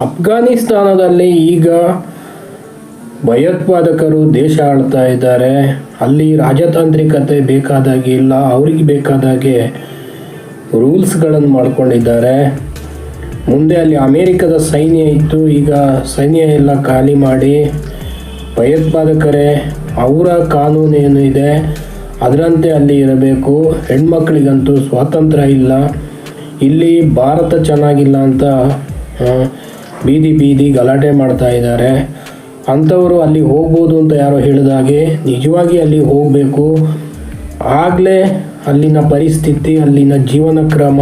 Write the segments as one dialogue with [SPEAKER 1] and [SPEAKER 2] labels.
[SPEAKER 1] ಅಫ್ಘಾನಿಸ್ತಾನದಲ್ಲಿ ಈಗ ಭಯೋತ್ಪಾದಕರು ದೇಶ ಆಳ್ತಾ ಇದ್ದಾರೆ. ಅಲ್ಲಿ ರಾಜತಾಂತ್ರಿಕತೆ ಬೇಕಾದಾಗೆ ಇಲ್ಲ. ಅವ್ರಿಗೆ ಬೇಕಾದಾಗೆ ರೂಲ್ಸ್ಗಳನ್ನು ಮಾಡ್ಕೊಂಡಿದ್ದಾರೆ. ಮುಂದೆ ಅಲ್ಲಿ ಅಮೇರಿಕದ ಸೈನ್ಯ ಇತ್ತು. ಈಗ ಸೈನ್ಯ ಎಲ್ಲ ಖಾಲಿ ಮಾಡಿ ಭಯೋತ್ಪಾದಕರೇ, ಅವರ ಕಾನೂನು ಏನು ಇದೆ? ಅದರಂತೆ ಅಲ್ಲಿ ಇರಬೇಕು. ಹೆಣ್ಮಕ್ಳಿಗಂತೂ ಸ್ವಾತಂತ್ರ್ಯ ಇಲ್ಲ. ಇಲ್ಲಿ ಭಾರತ ಚೆನ್ನಾಗಿಲ್ಲ ಅಂತ ಬೀದಿ ಬೀದಿ ಗಲಾಟೆ ಮಾಡ್ತಾ ಇದ್ದಾರೆ. ಅಂಥವರು ಅಲ್ಲಿ ಹೋಗ್ಬೋದು ಅಂತ ಯಾರೋ ಹೇಳಿದಾಗೆ ನಿಜವಾಗಿ ಅಲ್ಲಿ ಹೋಗಬೇಕು. ಆಗಲೇ ಅಲ್ಲಿನ ಪರಿಸ್ಥಿತಿ, ಅಲ್ಲಿನ ಜೀವನ ಕ್ರಮ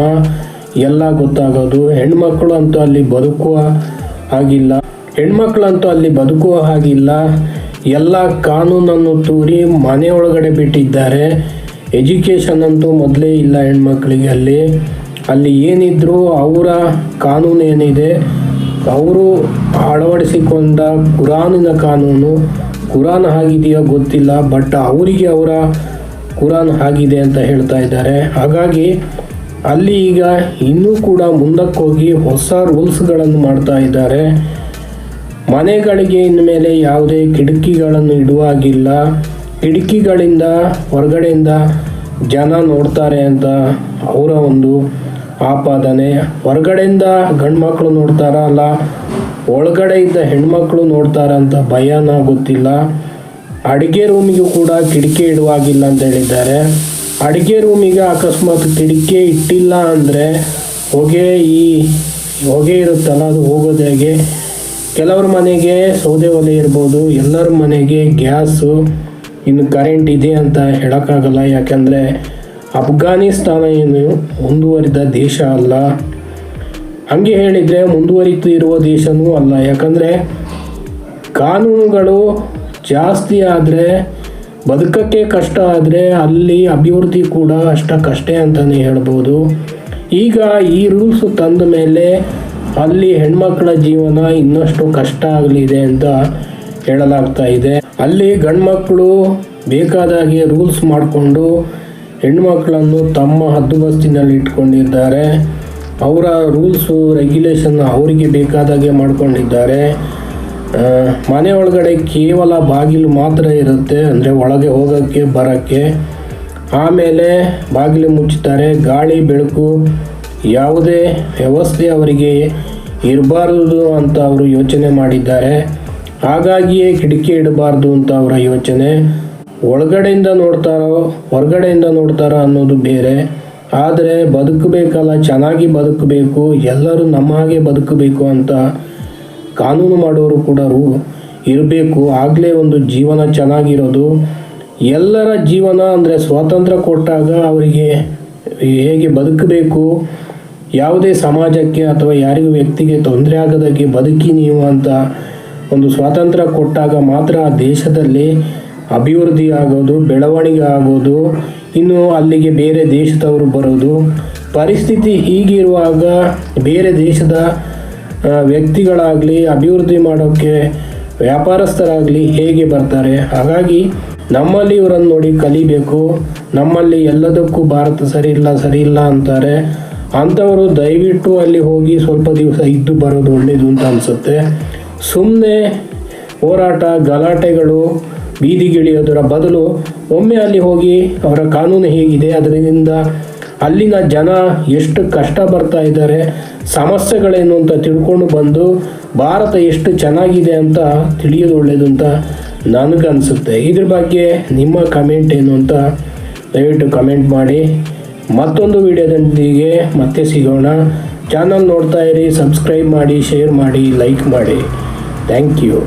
[SPEAKER 1] ಎಲ್ಲ ಗೊತ್ತಾಗೋದು. ಹೆಣ್ಮಕ್ಳು ಅಂತೂ ಅಲ್ಲಿ ಬದುಕುವ ಹಾಗಿಲ್ಲ. ಹೆಣ್ಮಕ್ಳಂತೂ ಅಲ್ಲಿ ಬದುಕುವ ಹಾಗಿಲ್ಲ. ಎಲ್ಲ ಕಾನೂನನ್ನು ತೂರಿ ಮನೆ ಒಳಗಡೆ ಬಿಟ್ಟಿದ್ದಾರೆ. ಎಜುಕೇಷನ್ ಅಂತೂ ಮೊದಲೇ ಇಲ್ಲ ಹೆಣ್ಮಕ್ಳಿಗೆ ಅಲ್ಲಿ. ಅಲ್ಲಿ ಏನಿದ್ರು ಅವರ ಕಾನೂನು ಏನಿದೆ ಅವರು ಅಳವಡಿಸಿಕೊಂಡ ಕುರಾನಿನ ಕಾನೂನು ಕುರಾನ್ ಆಗಿದೆಯೋ ಗೊತ್ತಿಲ್ಲ ಬಟ್ ಅವರಿಗೆ ಅವರ ಕುರಾನ್ ಆಗಿದೆ ಅಂತ ಹೇಳ್ತಾ ಇದ್ದಾರೆ. ಹಾಗಾಗಿ ಅಲ್ಲಿ ಈಗ ಇನ್ನೂ ಕೂಡ ಮುಂದಕ್ಕೆ ಹೋಗಿ ಹೊಸ ರೂಲ್ಸ್ಗಳನ್ನು ಮಾಡ್ತಾ ಇದ್ದಾರೆ. ಮನೆಗಳಿಗೆ ಇನ್ಮೇಲೆ ಯಾವುದೇ ಕಿಟಕಿಗಳನ್ನು ಇಡುವಾಗಿಲ್ಲ ಕಿಟಕಿಗಳಿಂದ ಹೊರಗಡೆಯಿಂದ ಜನ ನೋಡ್ತಾರೆ ಅಂತ ಅವರ ಒಂದು ಆಪಾದನೆ ಹೊರಗಡೆಯಿಂದ ಗಂಡು ಮಕ್ಕಳು ನೋಡ್ತಾರ ಅಲ್ಲ ಒಳಗಡೆ ಇದ್ದ ಹೆಣ್ಮಕ್ಳು ನೋಡ್ತಾರ ಅಂತ ಭಯನ ಗೊತ್ತಿಲ್ಲ. ಅಡುಗೆ ರೂಮಿಗೂ ಕೂಡ ಕಿಟಕಿ ಇಡುವಾಗಿಲ್ಲ ಅಂತ ಹೇಳಿದ್ದಾರೆ. ಅಡುಗೆ ರೂಮಿಗೆ ಅಕಸ್ಮಾತ್ ಕಿಟಕಿ ಇಟ್ಟಿಲ್ಲ ಅಂದರೆ ಹೊಗೆ ಈ ಹೊಗೆ ಇರುತ್ತಲ್ಲ, ಅದು ಹೋಗೋದು ಹೇಗೆ? ಕೆಲವ್ರ ಮನೆಗೆ ಸೌದೆ ಒಲೆ ಇರ್ಬೋದು, ಎಲ್ಲರ ಮನೆಗೆ ಗ್ಯಾಸು, ಇನ್ನು ಕರೆಂಟ್ ಇದೆ ಅಂತ ಹೇಳೋಕ್ಕಾಗಲ್ಲ. ಯಾಕಂದರೆ ಅಫ್ಘಾನಿಸ್ತಾನ ಏನು ಮುಂದುವರಿದ ದೇಶ ಅಲ್ಲ. ಹಂಗೆ ಹೇಳಿದರೆ ಮುಂದುವರಿತು ಇರುವ ದೇಶನೂ ಅಲ್ಲ. ಯಾಕಂದರೆ ಕಾನೂನುಗಳು ಜಾಸ್ತಿ ಆದರೆ, ಬದುಕಕ್ಕೆ ಕಷ್ಟ ಆದರೆ ಅಲ್ಲಿ ಅಭಿವೃದ್ಧಿ ಕೂಡ ಅಷ್ಟಕ್ಕಷ್ಟೇ ಅಂತಲೇ ಹೇಳ್ಬೋದು. ಈಗ ಈ ರೂಲ್ಸ್ ತಂದ ಮೇಲೆ ಅಲ್ಲಿ ಹೆಣ್ಮಕ್ಳ ಜೀವನ ಇನ್ನಷ್ಟು ಕಷ್ಟ ಆಗಲಿದೆ ಅಂತ ಹೇಳಲಾಗ್ತಾ ಇದೆ. ಅಲ್ಲಿ ಗಂಡ್ಮಕ್ಳು ಬೇಕಾದಾಗೆ ರೂಲ್ಸ್ ಮಾಡಿಕೊಂಡು ಹೆಣ್ಮಕ್ಳನ್ನು ತಮ್ಮ ಹದ್ದುಬಸ್ತಿನಲ್ಲಿ ಇಟ್ಕೊಂಡಿದ್ದಾರೆ. ಅವರ ರೂಲ್ಸು, ರೆಗ್ಯುಲೇಷನ್ ಅವರಿಗೆ ಬೇಕಾದಾಗೆ ಮಾಡ್ಕೊಂಡಿದ್ದಾರೆ. ಮನೆ ಒಳಗಡೆ ಕೇವಲ ಬಾಗಿಲು ಮಾತ್ರ ಇರುತ್ತೆ, ಅಂದರೆ ಒಳಗೆ ಹೋಗೋಕ್ಕೆ, ಬರೋಕ್ಕೆ. ಆಮೇಲೆ ಬಾಗಿಲು ಮುಚ್ಚುತ್ತಾರೆ ಗಾಳಿ, ಬೆಳಕು ಯಾವುದೇ ವ್ಯವಸ್ಥೆ ಅವರಿಗೆ ಇರಬಾರದು ಅಂತ ಅವರು ಯೋಚನೆ ಮಾಡಿದ್ದಾರೆ. ಹಾಗಾಗಿಯೇ ಕಿಟಕಿ ಇಡಬಾರ್ದು ಅಂತ ಅವರ ಯೋಚನೆ. ಒಳಗಡೆಯಿಂದ ನೋಡ್ತಾರೋ, ಹೊರಗಡೆಯಿಂದ ನೋಡ್ತಾರೋ ಅನ್ನೋದು ಬೇರೆ. ಆದರೆ ಬದುಕಬೇಕಲ್ಲ, ಚೆನ್ನಾಗಿ ಬದುಕಬೇಕು, ಎಲ್ಲರೂ ನಮ್ಮ ಹಾಗೆ ಬದುಕಬೇಕು ಅಂತ ಕಾನೂನು ಮಾಡೋರು ಕೂಡ ಇರಬೇಕು. ಆಗಲೇ ಒಂದು ಜೀವನ ಚೆನ್ನಾಗಿರೋದು. ಎಲ್ಲರ ಜೀವನ ಅಂದರೆ ಸ್ವಾತಂತ್ರ್ಯ ಕೊಟ್ಟಾಗ ಅವರಿಗೆ ಹೇಗೆ ಬದುಕಬೇಕು? ಯಾವುದೇ ಸಮಾಜಕ್ಕೆ ಅಥವಾ ಯಾರಿಗೂ ವ್ಯಕ್ತಿಗೆ ತೊಂದರೆ ಆಗದಾಗೆ ಬದುಕಿ ನೀವು ಅಂತ ಒಂದು ಸ್ವಾತಂತ್ರ್ಯ ಕೊಟ್ಟಾಗ ಮಾತ್ರ ಆ ದೇಶದಲ್ಲಿ ಅಭಿವೃದ್ಧಿ ಆಗೋದು ಬೆಳವಣಿಗೆ ಆಗೋದು ಇನ್ನು ಅಲ್ಲಿಗೆ ಬೇರೆ ದೇಶದವರು ಬರೋದು. ಪರಿಸ್ಥಿತಿ ಹೀಗಿರುವಾಗ ಬೇರೆ ದೇಶದ ವ್ಯಕ್ತಿಗಳಾಗಲಿ, ಅಭಿವೃದ್ಧಿ ಮಾಡೋಕ್ಕೆ ವ್ಯಾಪಾರಸ್ಥರಾಗಲಿ ಹೇಗೆ ಬರ್ತಾರೆ? ಹಾಗಾಗಿ ನಮ್ಮಲ್ಲಿ ಇವರನ್ನು ನೋಡಿ ಕಲಿಬೇಕು. ನಮ್ಮಲ್ಲಿ ಎಲ್ಲದಕ್ಕೂ ಭಾರತ ಸರಿ ಇಲ್ಲ ಸರಿ ಇಲ್ಲ ಅಂತಾರೆ. ಅಂಥವರು ದಯವಿಟ್ಟು ಅಲ್ಲಿ ಹೋಗಿ ಸ್ವಲ್ಪ ದಿವಸ ಇದ್ದು ಬರೋದು ಒಳ್ಳೆಯದು ಅಂತ ಅನಿಸುತ್ತೆ. ಸುಮ್ಮನೆ ಹೋರಾಟ, ಗಲಾಟೆಗಳು ಬೀದಿಗಿಳಿಯೋದರ ಬದಲು ಒಮ್ಮೆ ಅಲ್ಲಿ ಹೋಗಿ ಅವರ ಕಾನೂನು ಹೇಗಿದೆ, ಅದರಿಂದ ಅಲ್ಲಿನ ಜನ ಎಷ್ಟು ಕಷ್ಟ ಬರ್ತಾ ಇದ್ದಾರೆ ಸಮಸ್ಯೆಗಳೇನು ಅಂತ ತಿಳ್ಕೊಂಡು ಬಂದು ಭಾರತ ಎಷ್ಟು ಚೆನ್ನಾಗಿದೆ ಅಂತ ತಿಳಿಯೋದು ಒಳ್ಳೆಯದು ಅಂತ ನನಗನ್ಸುತ್ತೆ. ಇದ್ರ ಬಗ್ಗೆ ನಿಮ್ಮ ಕಮೆಂಟ್ ಏನು ಅಂತ ದಯವಿಟ್ಟು ಕಮೆಂಟ್ ಮಾಡಿ. ಮತ್ತೊಂದು ವಿಡಿಯೋದೊಂದಿಗೆ ಮತ್ತೆ ಸಿಗೋಣ. ಚಾನಲ್ ನೋಡ್ತಾ ಇರಿ ಸಬ್ಸ್ಕ್ರೈಬ್ ಮಾಡಿ ಶೇರ್ ಮಾಡಿ ಲೈಕ್ ಮಾಡಿ. Thank you